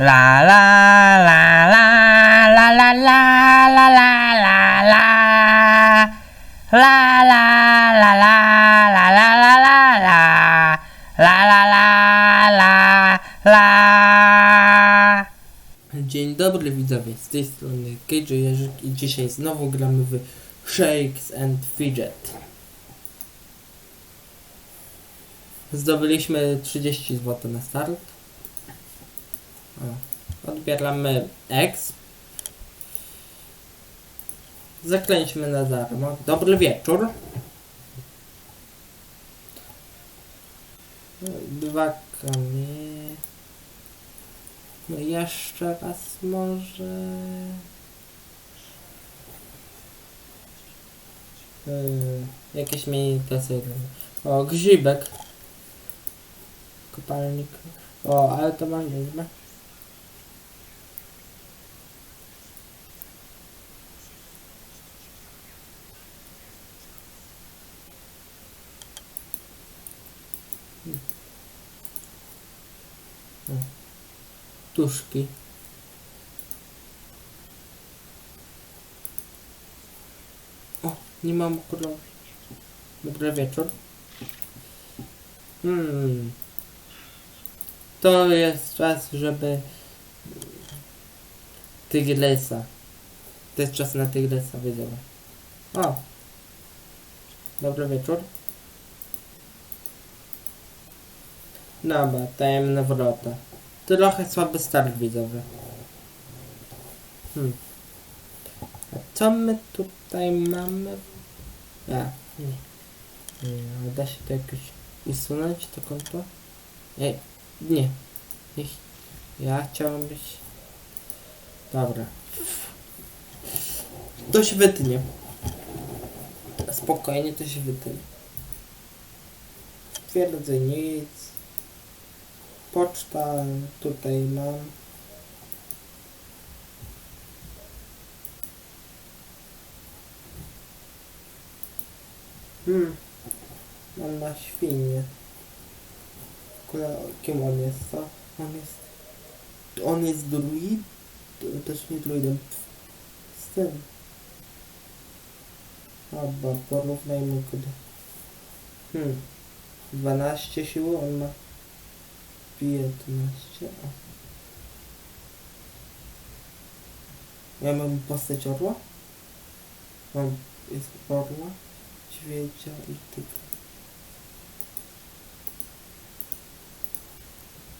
La la la la la la la la la la la La la la la la la la la la La la la la la Dzień dobry widzowie, z tej strony KJ Jerzyk i dzisiaj znowu gramy w Shakes and Fidget. Zdobyliśmy 30 zł na start. Odbieramy X. Zakręćmy na darmo. Dobry wieczór. Dwa kamienie. No jeszcze raz może. Yy, jakieś tesy. O, grzibek. Kopalnik. O, ale to mam liczbę. Tuszki. O, nie mam kolor. Dobry wieczór. Hmm. To jest czas, żeby Tygresa. To jest czas na Tygresa, wiedziałem. O. Dobry wieczór. Dobra, tajemne wrota. Trochę słaby start widzowy. Hmm. A co my tutaj mamy? A, nie. Nie, da się to jakoś usunąć to konto? Ej, nie. Niech... Ja chciałem być... Dobra. To się wytnie. Spokojnie to się wytnie. Twierdzę nic. Poczta tutaj mam. Hmm. Mam na świnie. Kim on jest, co? On jest... On jest druid? To Też nie druidem. Z tym. Dobra, porównajmy go do... Hmm. 12 siły, on ma 15. O. Ja mam postać orła? Mam, jest orła, ćwiecia i tygra.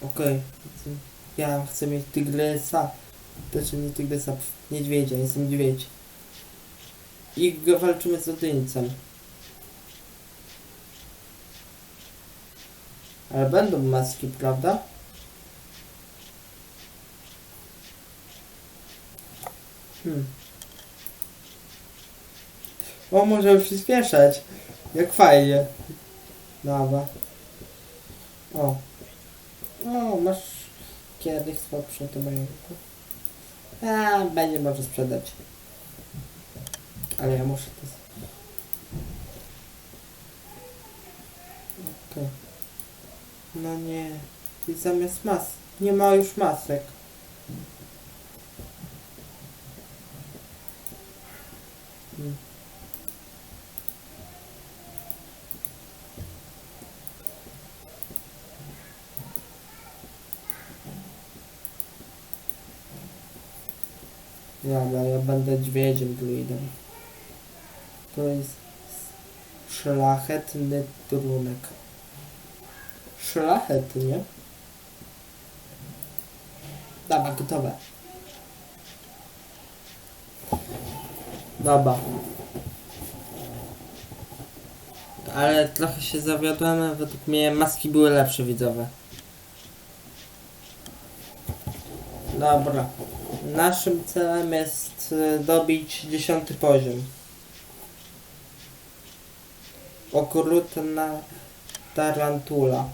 Okej, okay. ja chcę mieć tygresa. Znaczy nie tygresa, pf, niedźwiedzia, jestem niedźwiedź. I walczymy z odyńcem. Ale będą maski, prawda? Hmm. O, możemy przyspieszać. Jak fajnie. Dobra. O. O, masz kiedyś słabsze to majątku. A, będzie może sprzedać. Ale ja muszę to... Okej. No nie. I zamiast mas. Nie ma już masek. Hmm. Dobra, ja będę dźwiedziem druidem. To jest szlachetny trunek. Szlachetnie. Dobra, gotowe. Dobra. Ale trochę się zawiodłem, według mnie maski były lepsze widzowe. Dobra. Naszym celem jest e, dobić dziesiąty poziom. Okrutna tarantula.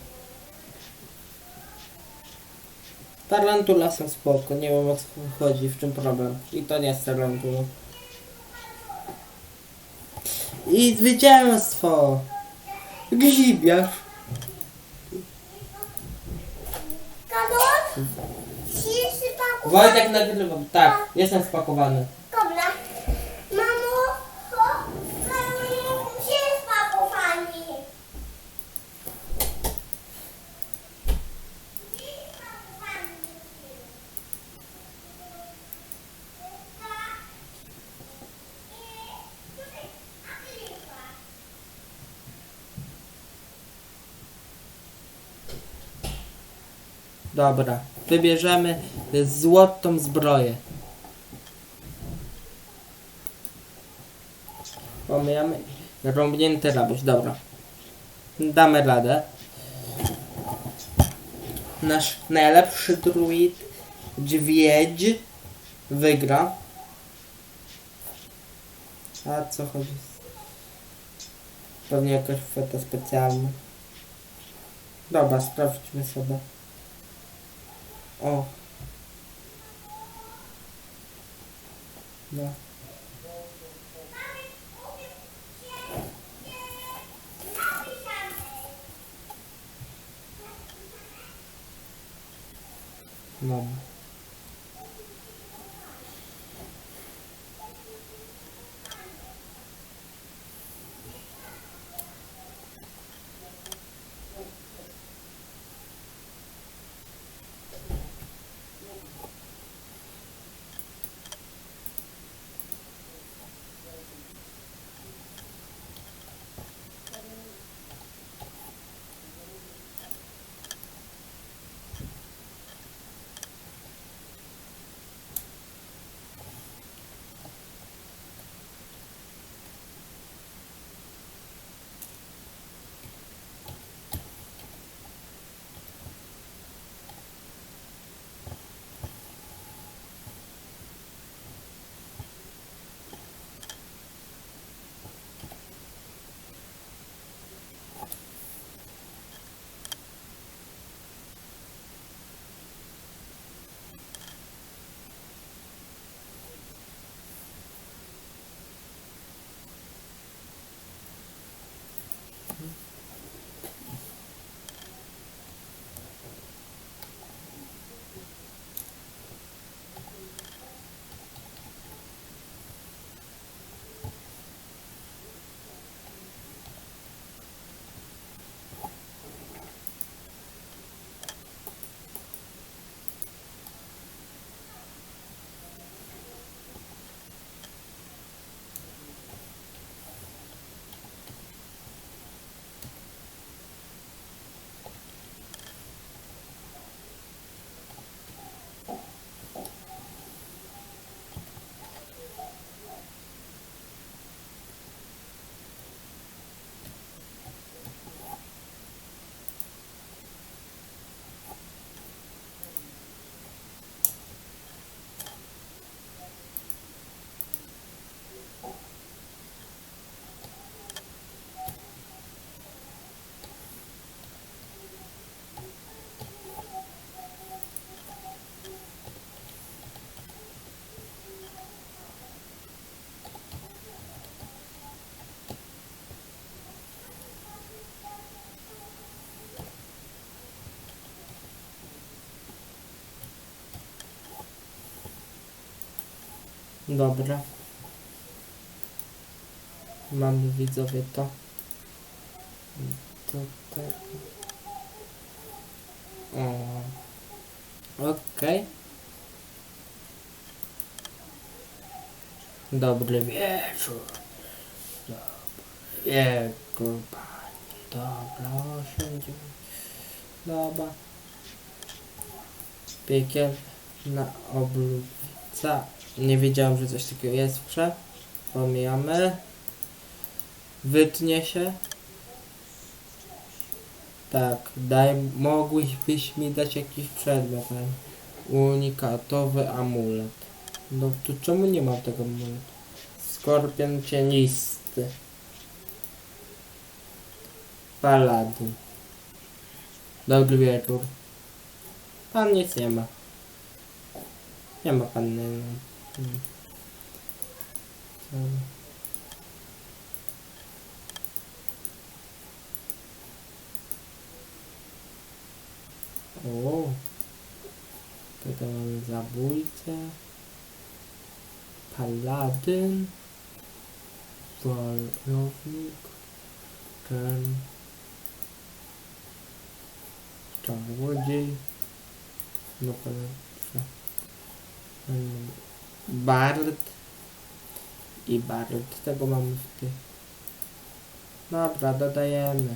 Tarantula są spoko, nie wiem o co chodzi, w czym problem. I to nie jest tarantula. I zwycięstwo! Gzibiarz! Spakowany? Wojtek nagrywam. Tak, jestem spakowany. Dobra. Mamo, o, mamo, gdzie spakowani? Gdzie spakowani? Tak. I tutaj, a klipa. Dobra, wybierzemy złotą zbroję. Pomijamy rąbnięty rabuś, dobra. Damy radę. Nasz najlepszy druid, dźwiedź, wygra. A co chodzi? Pewnie jakaś feta specjalna. Dobra, sprawdźmy sobie. O. No. No. Dobra. Mamy widzowie to. Tutaj. O. Okej. Dobry wieczór. Dobry wieczór, panie. Dobra, osiądzie. Dobra. Piekielna oblubca. Nie wiedziałem, że coś takiego jest w grze. Pomijamy. Wytnie się. Tak, daj, mogłybyś mi dać jakiś przedmiot. Unikatowy amulet. No tu czemu nie mam tego amuletu? Skorpion cienisty. Paladin. Dobry wieczór. Pan nic nie ma. Nie ma pan. Hmm. O. Tutaj mamy zabójcę. Paladyn. Wojownik. Ten. Czarodziej. No proszę. Bard. I Bard. Tego mamy w tych. Dobra, dodajemy.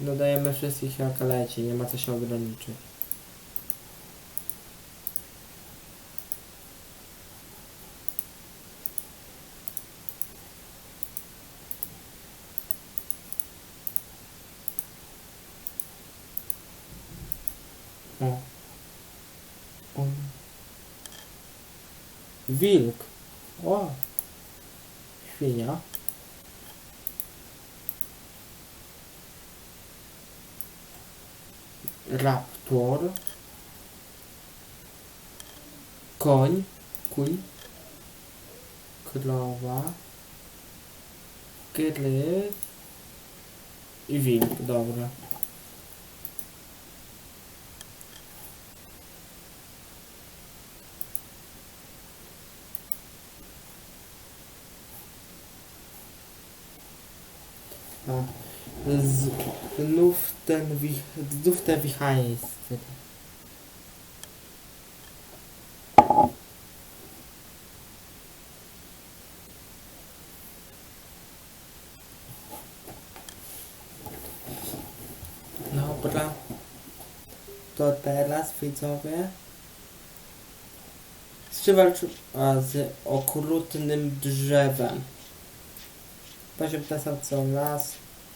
Dodajemy wszystkich jak leci, nie ma co się ograniczyć. Wilk. O. Świnia. Raptor. Koń. Kuń. Krowa. Gryf. I wilk, dobra. Z, znów ten wi, znów te wichaństwo. Dobra. To teraz widzowie. Z walczy? A, z okrutnym drzewem. Poziom ten sam co las.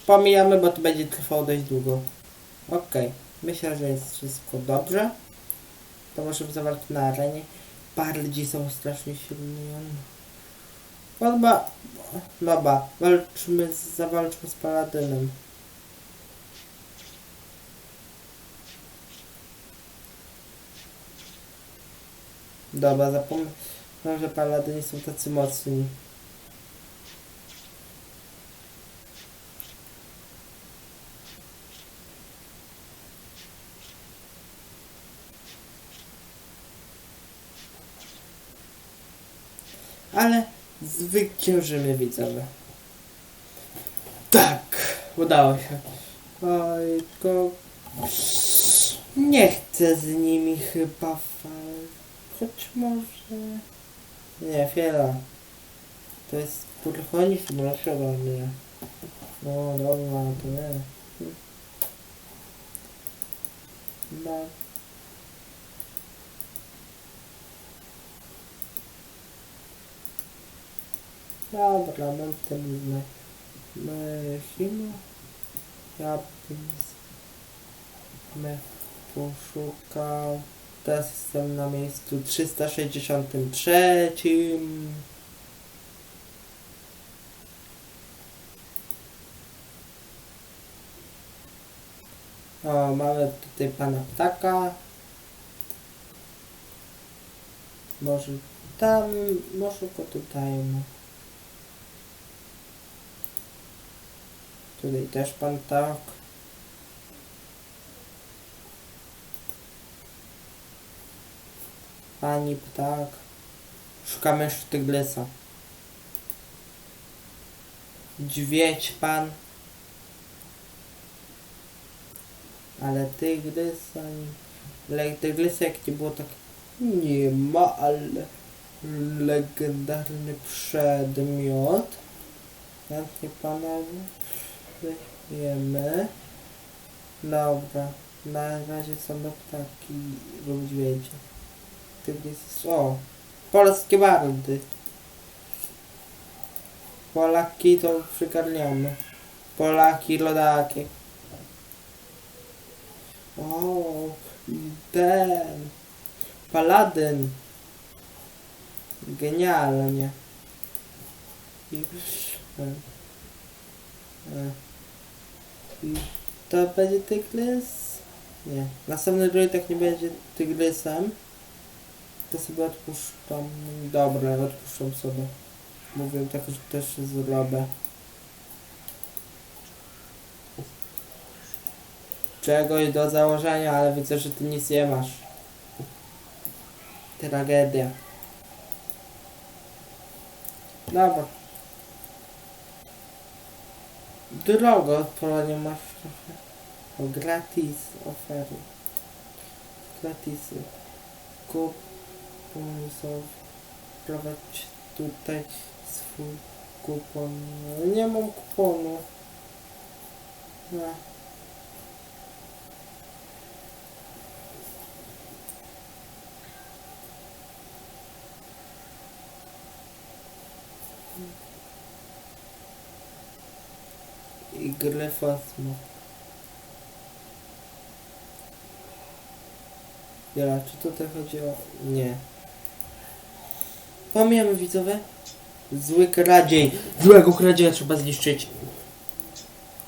Pomijamy, bo to będzie trwało dość długo. Okej. Myślę, że jest wszystko dobrze. To możemy zawalczyć na arenie. Bardzi są strasznie silni. Chyba, dobra, walczymy, z, zawalczmy z Paladynem. Dobra, zapomniałem, że Paladyni są tacy mocni. Ale zwyciężymy widzowie. Tak, udało się. Oj, to nie chcę z nimi chyba. Choć może... Nie, chwila. To jest purchonizm nie. No dobra, to nie. No. Dobra, mam ten znak. Myślimy. Ja bym poszukał. Teraz jestem na miejscu 363. O, mamy tutaj pana ptaka. Może tam, może go tutaj. No. Tutaj też pan tak. Pani ptak. Szukamy sztyglysa. Dźwiedź pan. Ale tygrysa nie... Ale tygrysa jak nie było tak... Nie ma, ale... Legendarny przedmiot. Chętnie pana weźmiemy. Dobra. Na razie są ptaki lub dźwięcie. Tygrys... O! Polskie bardy. Polaki to przygarniamy. Polaki, rodaki. O, ten. Paladyn. Genialnie. I, e, e, to będzie tygrys? Nie. Następny druidek nie będzie tygrysem. To sobie odpuszczam. Dobra, odpuszczam sobie. Mówię tak, że też zrobię. czegoś do założenia, ale widzę, że ty nic nie masz. Tragedia. Dobra. Drogo, to nie masz trochę. O, gratis ofery. Gratisy. Kup. Pomysł. Prowadź tutaj swój kupon. Nie mam kuponu. No. I gryfosmo. Ja, czy tutaj chodzi o... Nie. Pomijamy widzowie. Zły kradziej. Złego kradzieja trzeba zniszczyć.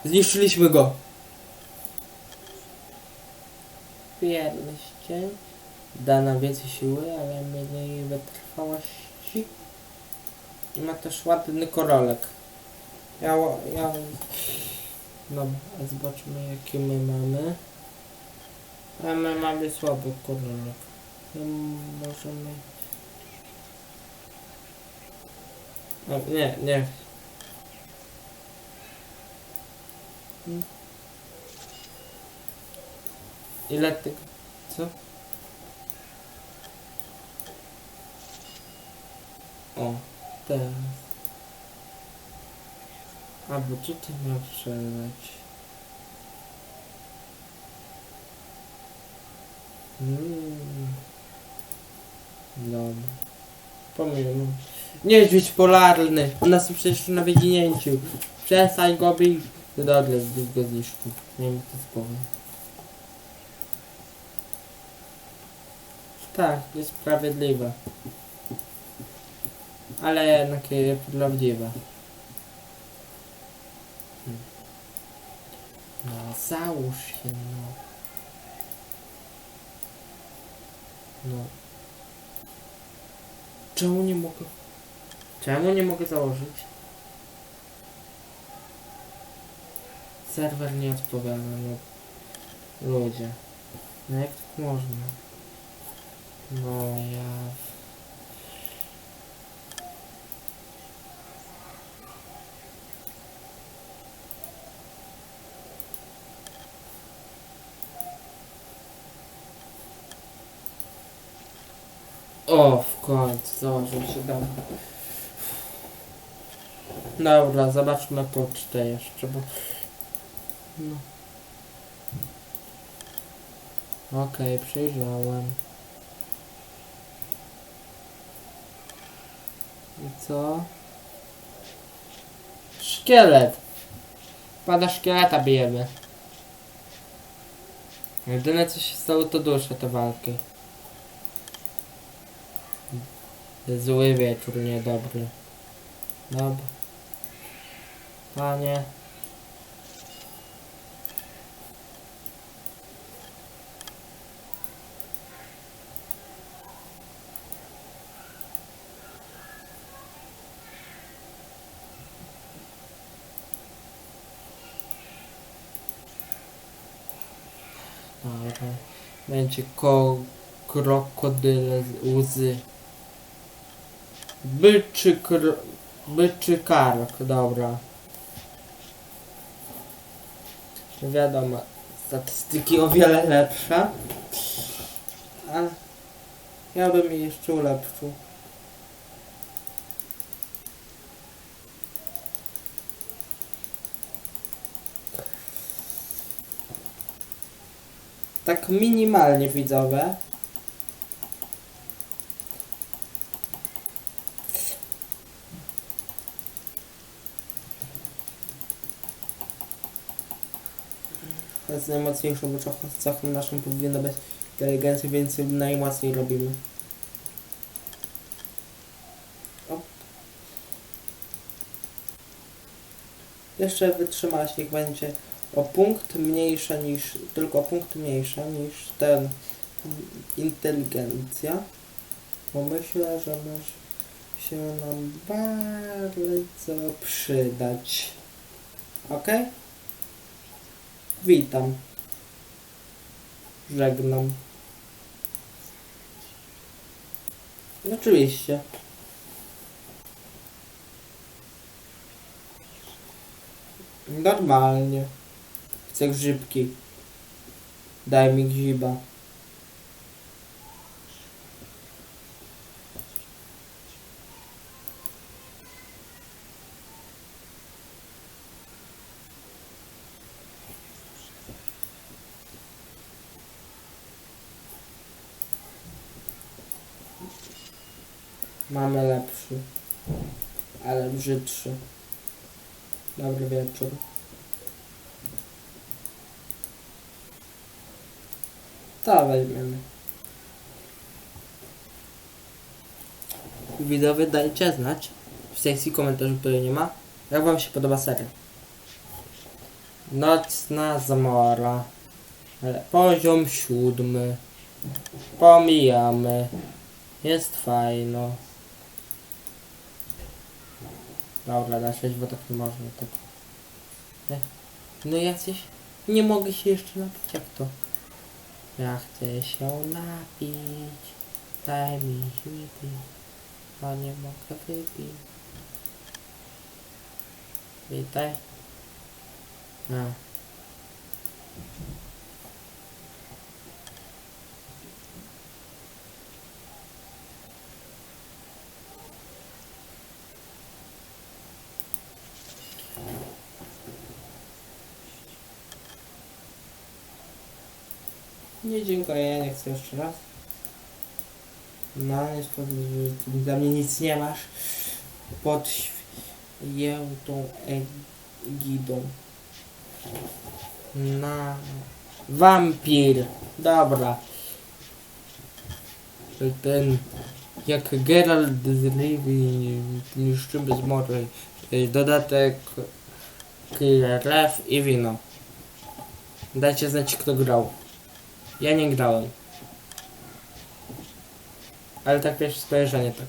Zniszczyliśmy go. Pierścień. Da nam więcej siły, ale mniej wytrwałości. I ma też ładny korolek. Ja, ja... Dobra, a zobaczmy jakie my mamy. A my mamy słaby korolek. No, możemy... O, nie, nie. Ile tego? Co? O, teraz. A, bo co ty miał strzelać? Mm. Dobra. Pomimo. Niedźwiedź polarny. U nas przecież na wyginięciu. Przestań go bić. No Dobra, zbyt go zniszczył. Nie wiem co spowiem. Tak, jest sprawiedliwe. Ale jednak jest prawdziwe. Hmm. No, załóż się, no. No. Czemu nie mogę? Czemu nie mogę założyć? Serwer nie odpowiada, no. Ludzie. No jak tak można? No ja... O, w końcu założył się dobra. Dobra, zobaczmy pocztę jeszcze, bo... No. Okej, przejrzałem. I co? Szkielet! Pada szkieleta bijemy. Jedyne co się stało to dusze te walki. Zły wieczór, niedobry. Dobra. Panie. Dobra. Będzie ko krokodyle łzy. Byczy kr... Byczy kark, dobra. Wiadomo, statystyki o wiele lepsze. Ale ja bym je jeszcze ulepszył. Tak minimalnie widzowe. Jest najmocniejszą cechą naszą powinna być inteligencja, więc najmocniej robimy. O. Jeszcze wytrzymałaś, niech będzie o punkt mniejsza niż, tylko o punkt mniejsza niż ten inteligencja. Bo myślę, że może się nam bardzo przydać. Ok? Witam. żegnam. Oczywiście. Normalnie. Chcę grzybki. Daj mi grzyba. Mamy lepszy, ale brzydszy. Dobry wieczór. To weźmiemy. Widzowie dajcie znać w sekcji komentarzy, której nie ma, jak wam się podoba seria. Nocna zmora. Poziom siódmy. Pomijamy. Jest fajno. Dobra, na 6 bo tak nie można tak. Nie? No jacyś. Nie mogę się jeszcze napić, jak to? Ja chcę się napić. Daj mi wypić. A nie mogę wypić. Witaj. A. Nie dziękuję, ja nie chcę jeszcze raz. No, jest dla mnie nic nie masz. Pod świętą egidą. Na... Wampir. Dobra. Ten... Jak Geralt z Rivii niszczymy z mory. Y, Dodatek... Krew i wino. Dajcie znać kto grał. Ja nie grałem. Ale tak pierwsze skojarzenie tak.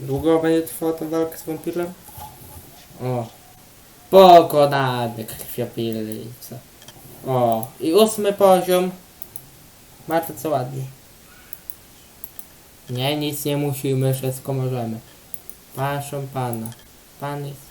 Długo będzie trwała ta walka z wampirem? O. Pokonany krwiopilica. O. I ósmy poziom. Bardzo co ładnie. Nie, nic nie musimy, wszystko możemy. Proszę pana. Pan jest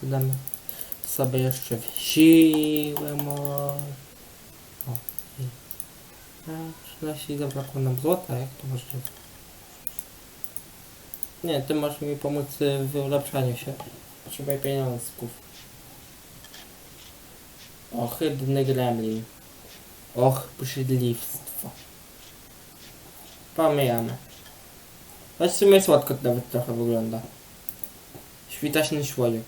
Tu damy sobie jeszcze siłę może. O. i- A, 13 i zabrakło nam złota, jak to możliwe? Nie, ty możesz mi pomóc w ulepszaniu się. Potrzebuję pieniążków. Ohydny gremlin. Och, brzydliwstwo. Pomijamy. Choć w sumie słodko to nawet trochę wygląda. Świtaśny człowiek.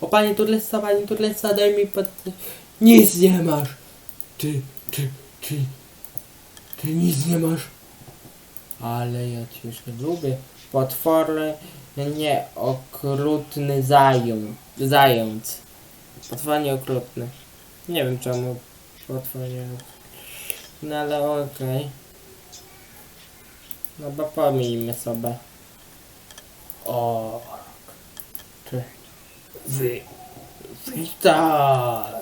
O panie Turlesa, panie Turlesa, daj mi pod... Nic nie masz! Ty, ty, ty... Ty nic nie masz! Ale ja cię nie lubię. Potwory nieokrutny zając. Zając. Potwór nieokrutny. Nie wiem czemu potwór nie... No ale okej. No bo pomijmy sobie. O, ty. Wy. Witaj.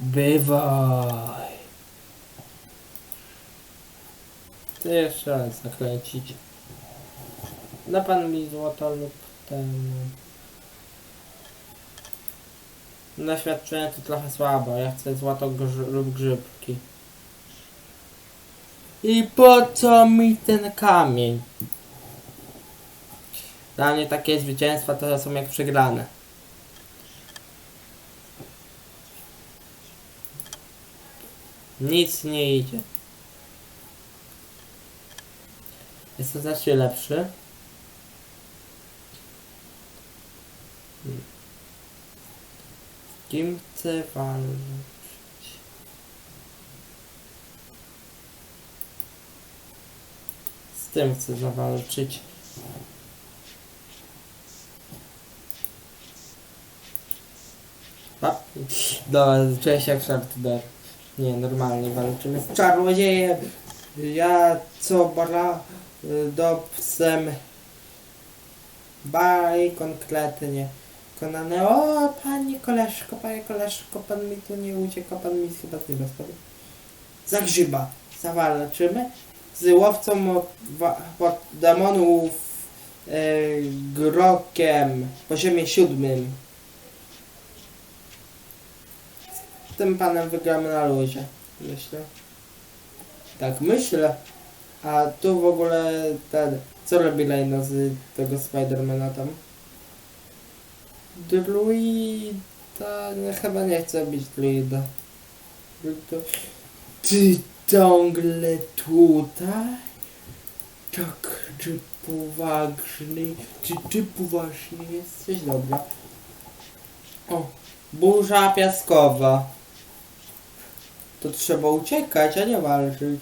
Bywaj. Ty jeszcze raz zakręcić. Da pan mi złoto lub ten... Doświadczenie to trochę słabo. Ja chcę złoto grz- lub grzybki. I po co mi ten kamień? Dla mnie takie zwycięstwa to są jak przegrane. Nic nie idzie. Jestem znacznie lepszy. Kim chcę walczyć? Tym chcę zawalczyć. A, dobra, czuję się jak Sharptooth. Nie, normalnie walczymy z czarodziejem. Ja co bra y, dobsem baj konkretnie konane. O, panie koleżko, panie koleżko, pan mi tu nie ucieka, pan mi chyba nie rozpowie. Za grzyba zawalczymy z łowcą demonów e, grokiem poziomie siódmym. Z tym panem wygramy na luzie, myślę. Tak myślę. A tu w ogóle ten, co robi Lejno z tego Spidermana tam? Druida, nie, chyba nie być druida. Druida. Ty ciągle tutaj? Tak, czy poważny, czy ty poważny jesteś? Dobra. O, burza piaskowa. To trzeba uciekać, a nie walczyć.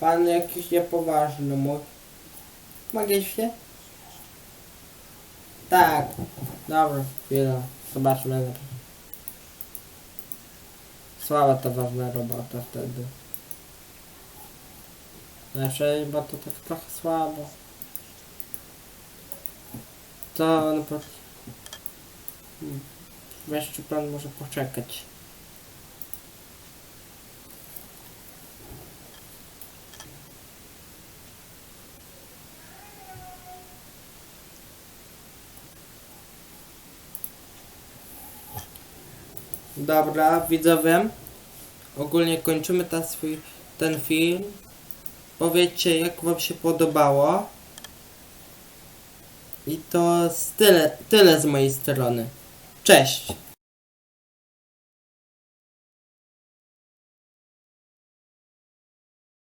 Pan jakiś niepoważny mój. Mogę się? Tak. Dobra, chwila. Zobaczmy. Słaba ta ważna robota wtedy. Znaczy, bo to tak trochę słabo. To no po... Wiesz, czy pan może poczekać? Dobra, widzowie. Ogólnie kończymy ten swój, ten film. Powiedzcie, jak wam się podobało. I to tyle, tyle z mojej strony. Cześć!